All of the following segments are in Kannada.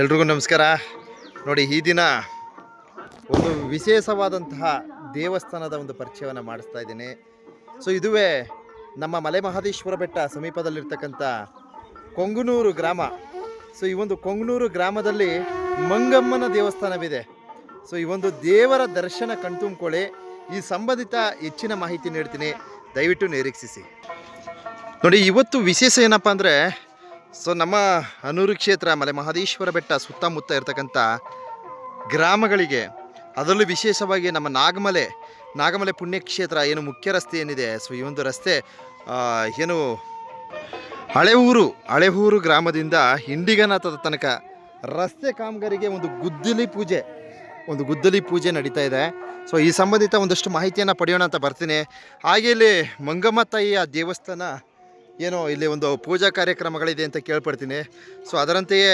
ಎಲ್ರಿಗೂ ನಮಸ್ಕಾರ. ನೋಡಿ, ಈ ದಿನ ಒಂದು ವಿಶೇಷವಾದಂತಹ ದೇವಸ್ಥಾನದ ಒಂದು ಪರಿಚಯವನ್ನು ಮಾಡಿಸ್ತಾ ಇದ್ದೀನಿ. ಸೊ ಇದುವೇ ನಮ್ಮ ಮಲೆ ಮಹದೇಶ್ವರ ಬೆಟ್ಟ ಸಮೀಪದಲ್ಲಿರ್ತಕ್ಕಂಥ ಕೊಂಗನೂರು ಗ್ರಾಮ. ಸೊ ಈ ಒಂದು ಕೊಂಗನೂರು ಗ್ರಾಮದಲ್ಲಿ ಮಂಗಮ್ಮನ ದೇವಸ್ಥಾನವಿದೆ. ಸೊ ಈ ಒಂದು ದೇವರ ದರ್ಶನ ಕಣ್ತುಂಬ್ಕೊಳ್ಳಿ. ಈ ಸಂಬಂಧಿತ ಹೆಚ್ಚಿನ ಮಾಹಿತಿ ನೀಡ್ತೀನಿ. ದಯವಿಟ್ಟು ನಿರೀಕ್ಷಿಸಿ. ನೋಡಿ, ಇವತ್ತು ವಿಶೇಷ ಏನಪ್ಪ ಅಂದರೆ, ಸೊ ನಮ್ಮ ಅನೂರು ಕ್ಷೇತ್ರ, ಮಲೆ ಮಹದೇಶ್ವರ ಬೆಟ್ಟ ಸುತ್ತಮುತ್ತ ಇರತಕ್ಕಂಥ ಗ್ರಾಮಗಳಿಗೆ ಅದರಲ್ಲೂ ವಿಶೇಷವಾಗಿ ನಮ್ಮ ನಾಗಮಲೆ ನಾಗಮಲೆ ಪುಣ್ಯಕ್ಷೇತ್ರ ಏನು ಮುಖ್ಯ ರಸ್ತೆ ಏನಿದೆ, ಸೊ ಈ ಒಂದು ರಸ್ತೆ ಏನು ಹಳೆ ಊರು ಹಳೆ ಊರು ಗ್ರಾಮದಿಂದ ಹಿಂಡಿಗನಾಥದ ತನಕ ರಸ್ತೆ ಕಾಮಗಾರಿಗೆ ಒಂದು ಗುದ್ದಲಿ ಪೂಜೆ, ಒಂದು ಗುದ್ದಲಿ ಪೂಜೆ ನಡೀತಾ ಇದೆ. ಸೊ ಈ ಸಂಬಂಧಿತ ಒಂದಷ್ಟು ಮಾಹಿತಿಯನ್ನು ಪಡೆಯೋಣ ಅಂತ ಬರ್ತೀನಿ. ಹಾಗೆ ಇಲ್ಲಿ ಮಂಗಮ್ಮ ತಾಯಿಯ ದೇವಸ್ಥಾನ ಏನೋ ಇಲ್ಲಿ ಒಂದು ಪೂಜಾ ಕಾರ್ಯಕ್ರಮಗಳಿದೆ ಅಂತ ಕೇಳ್ಪಡ್ತೀನಿ. ಸೊ ಅದರಂತೆಯೇ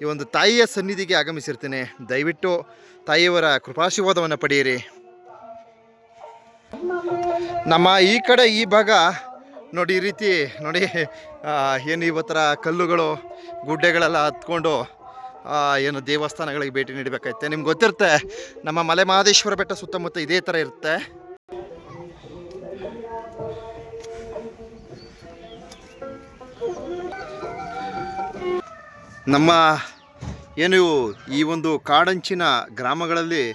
ಈ ಒಂದು ತಾಯಿಯ ಸನ್ನಿಧಿಗೆ ಆಗಮಿಸಿರ್ತೀನಿ. ದಯವಿಟ್ಟು ತಾಯಿಯವರ ಕೃಪಾಶೀರ್ವಾದವನ್ನು ಪಡೆಯಿರಿ. ನಮ್ಮ ಈ ಕಡೆ ಈ ಭಾಗ ನೋಡಿ ಈ ರೀತಿ ನೋಡಿ ಏನು ಇವತ್ತರ ಕಲ್ಲುಗಳು, ಗುಡ್ಡೆಗಳೆಲ್ಲ ಹತ್ಕೊಂಡು ಏನು ದೇವಸ್ಥಾನಗಳಿಗೆ ಭೇಟಿ ನೀಡಬೇಕಾಯ್ತೆ. ನಿಮ್ಗೆ ಗೊತ್ತಿರುತ್ತೆ, ನಮ್ಮ ಮಲೆ ಮಹದೇಶ್ವರ ಬೆಟ್ಟ ಸುತ್ತಮುತ್ತ ಇದೇ ಥರ ಇರುತ್ತೆ. ನಮ್ಮ ಏನು ಈ ಒಂದು ಕಾಡಂಚಿನ ಗ್ರಾಮಗಳಲ್ಲಿ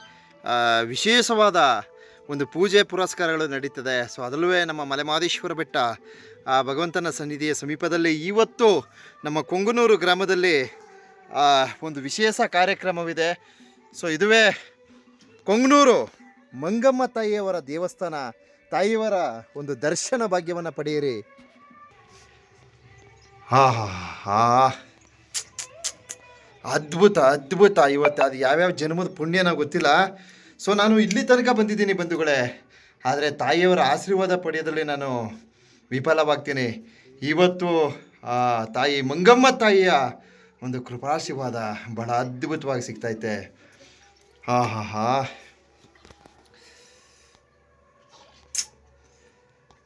ವಿಶೇಷವಾದ ಒಂದು ಪೂಜೆ ಪುರಸ್ಕಾರಗಳು ನಡೀತದೆ. ಸೊ ಅದಲ್ಲೂ ನಮ್ಮ ಮಲೆಮಾದೇಶ್ವರ ಬೆಟ್ಟ, ಆ, ಭಗವಂತನ ಸನ್ನಿಧಿಯ ಸಮೀಪದಲ್ಲಿ ಇವತ್ತು ನಮ್ಮ ಕೊಂಗನೂರು ಗ್ರಾಮದಲ್ಲಿ ಒಂದು ವಿಶೇಷ ಕಾರ್ಯಕ್ರಮವಿದೆ. ಸೊ ಇದುವೇ ಕೊಂಗನೂರು ಮಂಗಮ್ಮ ತಾಯಿಯವರ ದೇವಸ್ಥಾನ, ತಾಯಿಯವರ ಒಂದು ದರ್ಶನ ಭಾಗ್ಯವನ್ನು ಪಡೆಯಿರಿ. ಹಾ ಹಾ ಹಾ. ಅದ್ಭುತ ಅದ್ಭುತ. ಇವತ್ತು ಅದು ಯಾವ್ಯಾವ ಜನ್ಮದ ಪುಣ್ಯನ ಗೊತ್ತಿಲ್ಲ. ಸೊ ನಾನು ಇಲ್ಲಿ ತನಕ ಬಂದಿದ್ದೀನಿ ಬಂಧುಗಳೇ. ಆದರೆ ತಾಯಿಯವರ ಆಶೀರ್ವಾದ ಪಡೆಯೋದ್ರಲ್ಲಿ ನಾನು ವಿಫಲವಾಗ್ತೀನಿ. ಇವತ್ತು, ಆ, ತಾಯಿ ಮಂಗಮ್ಮ ತಾಯಿಯ ಒಂದು ಕೃಪಾಶೀರ್ವಾದ ಬಹಳ ಅದ್ಭುತವಾಗಿ ಸಿಗ್ತೈತೆ. ಹಾ ಹಾ ಹಾ.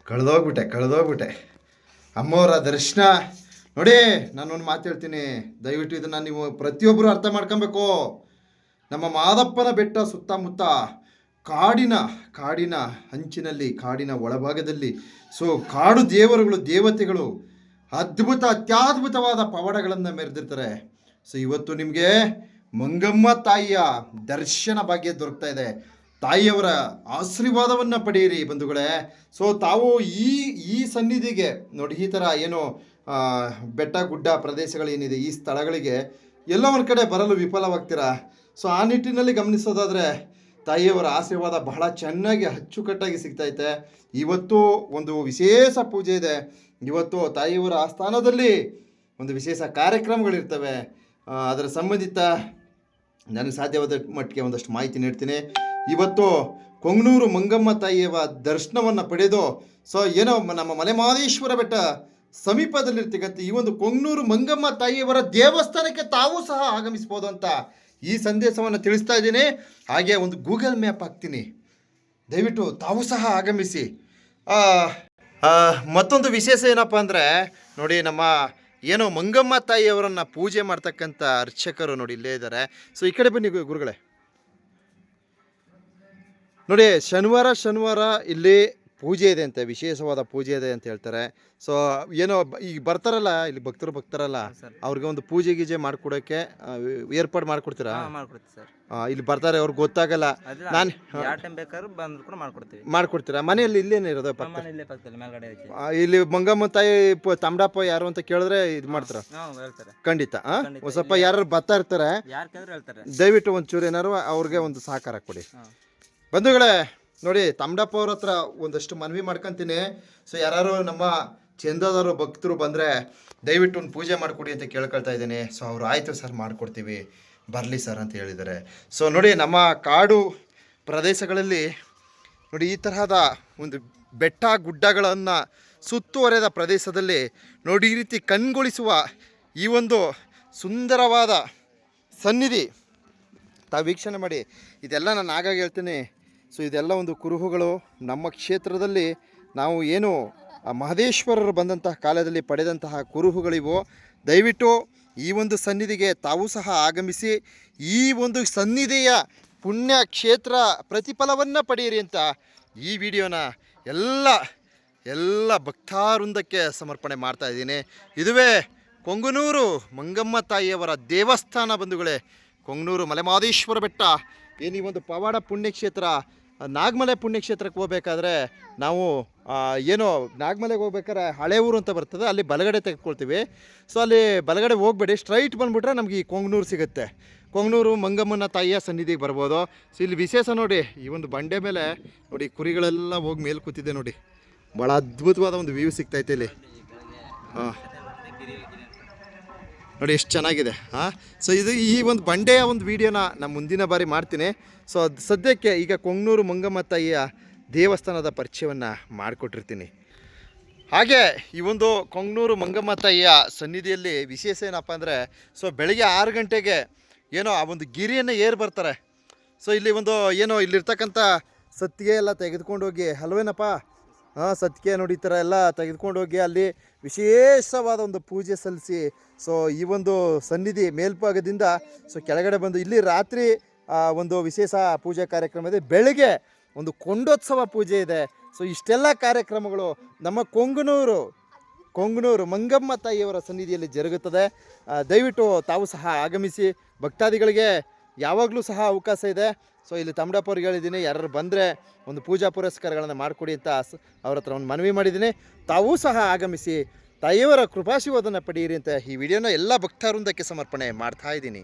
ಕಳೆದೋಗ್ಬಿಟ್ಟೆ ಕಳೆದೋಗ್ಬಿಟ್ಟೆ. ಅಮ್ಮವರ ದರ್ಶನ ನೋಡಿ, ನಾನೊಂದು ಮಾತು ಹೇಳ್ತೀನಿ. ದಯವಿಟ್ಟು ಇದನ್ನು ನೀವು ಪ್ರತಿಯೊಬ್ಬರು ಅರ್ಥ ಮಾಡ್ಕೊಬೇಕು. ನಮ್ಮ ಮಾದಪ್ಪನ ಬೆಟ್ಟ ಸುತ್ತಮುತ್ತ ಕಾಡಿನ ಕಾಡಿನ ಅಂಚಿನಲ್ಲಿ, ಕಾಡಿನ ಒಳಭಾಗದಲ್ಲಿ. ಸೊ ಕಾಡು ದೇವರುಗಳು, ದೇವತೆಗಳು ಅದ್ಭುತ, ಅತ್ಯದ್ಭುತವಾದ ಪವಾಡಗಳನ್ನು ಮೆರೆದಿರ್ತಾರೆ. ಸೊ ಇವತ್ತು ನಿಮಗೆ ಮಂಗಮ್ಮ ತಾಯಿಯ ದರ್ಶನ ಭಾಗ್ಯ ದೊರಕ್ತಾ ಇದೆ. ತಾಯಿಯವರ ಆಶೀರ್ವಾದವನ್ನು ಪಡೆಯಿರಿ ಬಂಧುಗಳೇ. ಸೊ ತಾವು ಈ ಈ ಸನ್ನಿಧಿಗೆ ನೋಡಿ, ಈ ಥರ ಏನು ಬೆಟ್ಟ ಗುಡ್ಡ ಪ್ರದೇಶಗಳೇನಿದೆ ಈ ಸ್ಥಳಗಳಿಗೆ ಎಲ್ಲ ಒಂದು ಕಡೆ ಬರಲು ವಿಫಲವಾಗ್ತೀರಾ? ಸೊ ಆ ನಿಟ್ಟಿನಲ್ಲಿ ಗಮನಿಸೋದಾದರೆ, ತಾಯಿಯವರ ಆಶೀರ್ವಾದ ಬಹಳ ಚೆನ್ನಾಗಿ ಅಚ್ಚುಕಟ್ಟಾಗಿ ಸಿಗ್ತೈತೆ. ಇವತ್ತು ಒಂದು ವಿಶೇಷ ಪೂಜೆ ಇದೆ. ಇವತ್ತು ತಾಯಿಯವರ ಆಸ್ಥಾನದಲ್ಲಿ ಒಂದು ವಿಶೇಷ ಕಾರ್ಯಕ್ರಮಗಳಿರ್ತವೆ ಅದರ ಸಂಬಂಧಿತ ನನಗೆ ಸಾಧ್ಯವಾದ ಮಟ್ಟಿಗೆ ಒಂದಷ್ಟು ಮಾಹಿತಿ ನೀಡ್ತೀನಿ. ಇವತ್ತು ಕೊಂಗನೂರು ಮಂಗಮ್ಮ ತಾಯಿಯವ ದರ್ಶನವನ್ನು ಪಡೆದು ಸೊ ಏನೋ ನಮ್ಮ ಮಲೆಮಹದೇಶ್ವರ ಬೆಟ್ಟ ಸಮೀಪದಲ್ಲಿರ್ತಕ್ಕಂಥ ಈ ಒಂದು ಕೊಂಗ್ನೂರು ಮಂಗಮ್ಮ ತಾಯಿಯವರ ದೇವಸ್ಥಾನಕ್ಕೆ ತಾವು ಸಹ ಆಗಮಿಸ್ಬೋದು ಅಂತ ಈ ಸಂದೇಶವನ್ನು ತಿಳಿಸ್ತಾ ಇದ್ದೀನಿ. ಹಾಗೆ ಒಂದು ಗೂಗಲ್ ಮ್ಯಾಪ್ ಹಾಕ್ತೀನಿ. ದಯವಿಟ್ಟು ತಾವು ಸಹ ಆಗಮಿಸಿ. ಮತ್ತೊಂದು ವಿಶೇಷ ಏನಪ್ಪ ಅಂದರೆ, ನೋಡಿ ನಮ್ಮ ಏನೋ ಮಂಗಮ್ಮ ತಾಯಿಯವರನ್ನು ಪೂಜೆ ಮಾಡ್ತಕ್ಕಂಥ ಅರ್ಚಕರು ನೋಡಿ ಇಲ್ಲೇ ಇದ್ದಾರೆ. ಸೊ ಈ ಕಡೆ ಬನ್ನಿ ಗುರುಗಳೇ. ನೋಡಿ, ಶನಿವಾರ ಶನಿವಾರ ಇಲ್ಲಿ ಪೂಜೆ ಇದೆ ಅಂತೆ ವಿಶೇಷವಾದ ಪೂಜೆ ಇದೆ ಅಂತ ಹೇಳ್ತಾರೆ. ಸೊ ಏನೋ ಈಗ ಬರ್ತಾರಲ್ಲ ಇಲ್ಲಿ ಭಕ್ತರು ಭಕ್ತಾರಲ್ಲ ಅವ್ರಿಗೆ ಒಂದು ಪೂಜೆ ಗೀಜೆ ಮಾಡ್ಕೊಡಕ್ಕೆ ಏರ್ಪಾಡು ಮಾಡ್ಕೊಡ್ತೀರಾ? ಹಾಂ ಮಾಡ್ಕೊಡ್ತೀವಿ ಸರ್. ಇಲ್ಲಿ ಬರ್ತಾರೆ ಅವ್ರಿಗೆ ಗೊತ್ತಾಗಲ್ಲ. ನಾನು ಯಾವ ಟೈಮ್ ಬೇಕಾದ್ರೂ ಬಂದ್ರು ಕೂಡ ಮಾಡ್ಕೊಡ್ತೀವಿ. ಮಾಡ್ಕೊಡ್ತೀರಾ? ಮನೆಯಲ್ಲಿ ಇಲ್ಲೇನೇ ಇರೋದು ನಮ್ಮ ಪಕ್ಕ? ಮನೆ ಇಲ್ಲೇ ಪಕ್ಕದಲ್ಲಿ ಮೇಲ್ಗಡೆ ಐತಿ ಆ, ಇಲ್ಲಿ ಮಂಗಮ್ಮ ತಾಯಿ ಪ- ತಮಡಪ್ಪ ಯಾರು ಅಂತ ಕೇಳಿದ್ರೆ ಇದು ಮಾಡ್ತಾರ. ಹೇಳ್ತಾರೆ. ಖಂಡಿತ ಆ? ಖಂಡಿತ. ಒಂದ್ ಸ್ವಲ್ಪ ಯಾರು ಬರ್ತಾ ಇರ್ತಾರೆ ಯಾರು ಕೇಳಿದ್ರು ಹೇಳ್ತಾರೆ. ದಯವಿಟ್ಟು ಒಂಚೂರು ಏನಾರು ಅವ್ರಿಗೆ ಒಂದು ಸಹಕಾರ ಕೊಡಿ. ಹಾಂ. ಬಂಧುಗಳೇ ನೋಡಿ ತಮ್ಮಪ್ಪ ಅವ್ರ ಹತ್ರ ಒಂದಷ್ಟು ಮನವಿ ಮಾಡ್ಕೊಂತೀನಿ. ಸೊ ಯಾರು ನಮ್ಮ ಚಂದದವರು ಭಕ್ತರು ಬಂದರೆ ದಯವಿಟ್ಟು ಒಂದು ಪೂಜೆ ಮಾಡಿಕೊಡಿ ಅಂತ ಕೇಳ್ಕೊಳ್ತಾ ಇದ್ದೀನಿ. ಸೊ ಅವ್ರು ಆಯಿತು ಸರ್, ಮಾಡಿಕೊಡ್ತೀವಿ. ಬರಲಿ ಸರ್ ಅಂತ ಹೇಳಿದ್ದಾರೆ. ಸೊ ನೋಡಿ, ನಮ್ಮ ಕಾಡು ಪ್ರದೇಶಗಳಲ್ಲಿ ನೋಡಿ, ಈ ತರಹದ ಒಂದು ಬೆಟ್ಟ ಗುಡ್ಡಗಳನ್ನು ಸುತ್ತುವರೆದ ಪ್ರದೇಶದಲ್ಲಿ ನೋಡಿ, ಈ ರೀತಿ ಕಣ್ಗೊಳಿಸುವ ಈ ಒಂದು ಸುಂದರವಾದ ಸನ್ನಿಧಿ. ತಾವು ವೀಕ್ಷಣೆ ಮಾಡಿ. ಇದೆಲ್ಲ ನಾನು ಆಗಾಗ ಹೇಳ್ತೀನಿ. ಸೊ ಇದೆಲ್ಲ ಒಂದು ಕುರುಹುಗಳು ನಮ್ಮ ಕ್ಷೇತ್ರದಲ್ಲಿ ನಾವು ಏನು ಮಹದೇಶ್ವರರು ಬಂದಂತಹ ಕಾಲದಲ್ಲಿ ಪಡೆದಂತಹ ಕುರುಹುಗಳಿವೋ, ದಯವಿಟ್ಟು ಈ ಒಂದು ಸನ್ನಿಧಿಗೆ ತಾವು ಸಹ ಆಗಮಿಸಿ, ಈ ಒಂದು ಸನ್ನಿಧಿಯ ಪುಣ್ಯ ಕ್ಷೇತ್ರ ಪ್ರತಿಫಲವನ್ನು ಪಡೆಯಿರಿ ಅಂತ ಈ ವಿಡಿಯೋನ ಎಲ್ಲ ಎಲ್ಲ ಭಕ್ತಾವೃಂದಕ್ಕೆ ಸಮರ್ಪಣೆ ಮಾಡ್ತಾ ಇದ್ದೀನಿ. ಇದುವೇ ಕೊಂಗನೂರು ಮಂಗಮ್ಮ ತಾಯಿಯವರ ದೇವಸ್ಥಾನ ಬಂಧುಗಳೇ, ಕೊಂಗನೂರು ಮಲೆಮಾದೇಶ್ವರ ಬೆಟ್ಟ, ಏನು ಒಂದು ಪವಾಡ ಪುಣ್ಯಕ್ಷೇತ್ರ ನಾಗಮಲೆ ಪುಣ್ಯಕ್ಷೇತ್ರಕ್ಕೆ ಹೋಗ್ಬೇಕಾದ್ರೆ ನಾವು ಏನೋ ನಾಗಮಲೆಗೆ ಹೋಗ್ಬೇಕಾದ್ರೆ ಹಳೆ ಊರು ಅಂತ ಬರ್ತದೆ, ಅಲ್ಲಿ ಬಲಗಡೆ ತೆಗೆದುಕೊಳ್ತೀವಿ. ಸೊ ಅಲ್ಲಿ ಬಲಗಡೆ ಹೋಗ್ಬೇಡಿ ಸ್ಟ್ರೈಟ್ ಬಂದುಬಿಟ್ರೆ ನಮಗೆ ಈ ಕೊಂಗ್ನೂರು ಸಿಗುತ್ತೆ. ಕೊಂಗ್ನೂರು, ಮಂಗಮ್ಮನ ತಾಯಿಯ ಸನ್ನಿಧಿಗೆ ಬರ್ಬೋದು. ಸೊ ಇಲ್ಲಿ ವಿಶೇಷ ನೋಡಿ, ಈ ಒಂದು ಬಂಡೆ ಮೇಲೆ ನೋಡಿ, ಕುರಿಗಳೆಲ್ಲ ಹೋಗಿ ಮೇಲೆ ಕೂತಿದೆ ನೋಡಿ. ಭಾಳ ಅದ್ಭುತವಾದ ಒಂದು ವ್ಯೂ ಸಿಗ್ತೈತೆ ಇಲ್ಲಿ. ಹಾಂ. ನೋಡಿ ಎಷ್ಟು ಚೆನ್ನಾಗಿದೆ, ಹಾಂ? ಸೊ ಇದು ಈ ಒಂದು ಬಂಡೆಯ ಒಂದು ವೀಡಿಯೋನ ನಾನು ಮುಂದಿನ ಬಾರಿ ಮಾಡ್ತೀನಿ. ಸೊ ಅದು ಸದ್ಯಕ್ಕೆ ಈಗ ಕೊಂಗ್ನೂರು ಮಂಗಮ್ಮ ತಾಯಿಯ ದೇವಸ್ಥಾನದ ಪರಿಚಯವನ್ನು ಮಾಡಿಕೊಟ್ಟಿರ್ತೀನಿ. ಹಾಗೆ ಈ ಒಂದು ಕೊಂಗ್ನೂರು ಮಂಗಮ್ಮ ತಾಯಿಯ ಸನ್ನಿಧಿಯಲ್ಲಿ ವಿಶೇಷ ಏನಪ್ಪ ಅಂದರೆ ಸೊ ಬೆಳಗ್ಗೆ ಆರು ಗಂಟೆಗೆ ಏನೋ ಆ ಒಂದು ಗಿರಿಯನ್ನು ಏರಿ ಬರ್ತಾರೆ. ಸೊ ಇಲ್ಲಿ ಒಂದು ಏನೋ ಇಲ್ಲಿರ್ತಕ್ಕಂಥ ಸತ್ತಿಗೆ ಎಲ್ಲ ತೆಗೆದುಕೊಂಡು ಹೋಗಿ ಅಲ್ವೇನಪ್ಪ ಹಾಂ ಸತ್ಯಕ್ಕೆ ನೋಡಿ ಈ ಥರ ಎಲ್ಲ ತೆಗೆದುಕೊಂಡು ಹೋಗಿ ಅಲ್ಲಿ ವಿಶೇಷವಾದ ಒಂದು ಪೂಜೆ ಸಲ್ಲಿಸಿ ಸೊ ಈ ಒಂದು ಸನ್ನಿಧಿ ಮೇಲ್ಭಾಗದಿಂದ ಸೊ ಕೆಳಗಡೆ ಬಂದು ಇಲ್ಲಿ ರಾತ್ರಿ ಒಂದು ವಿಶೇಷ ಪೂಜಾ ಕಾರ್ಯಕ್ರಮ ಇದೆ. ಬೆಳಗ್ಗೆ ಒಂದು ಕೊಂಡೋತ್ಸವ ಪೂಜೆ ಇದೆ. ಸೊ ಇಷ್ಟೆಲ್ಲ ಕಾರ್ಯಕ್ರಮಗಳು ನಮ್ಮ ಕೊಂಗನೂರು ಕೊಂಗನೂರು ಮಂಗಮ್ಮ ತಾಯಿಯವರ ಸನ್ನಿಧಿಯಲ್ಲಿ ಜರುಗುತ್ತದೆ. ದಯವಿಟ್ಟು ತಾವು ಸಹ ಆಗಮಿಸಿ, ಭಕ್ತಾದಿಗಳಿಗೆ ಯಾವಾಗಲೂ ಸಹ ಅವಕಾಶ ಇದೆ. ಸೊ ಇಲ್ಲಿ ತಮ್ಮಡಪ್ಪವ್ರಿಗೆ ಹೇಳಿದ್ದೀನಿ ಯಾರು ಬಂದರೆ ಒಂದು ಪೂಜಾ ಪುರಸ್ಕಾರಗಳನ್ನು ಮಾಡಿಕೊಡಿ ಅಂತ ಅವ್ರ ಹತ್ರ ಒಂದು ಮನವಿ ಮಾಡಿದ್ದೀನಿ. ತಾವೂ ಸಹ ಆಗಮಿಸಿ, ತಾಯಿಯವರ ಕೃಪಾಶೀರ್ವಾದನ ಪಡೆಯಿರಿ ಅಂತ ಈ ವಿಡಿಯೋನ ಎಲ್ಲ ಭಕ್ತಾವೃಂದಕ್ಕೆ ಸಮರ್ಪಣೆ ಮಾಡ್ತಾ ಇದ್ದೀನಿ.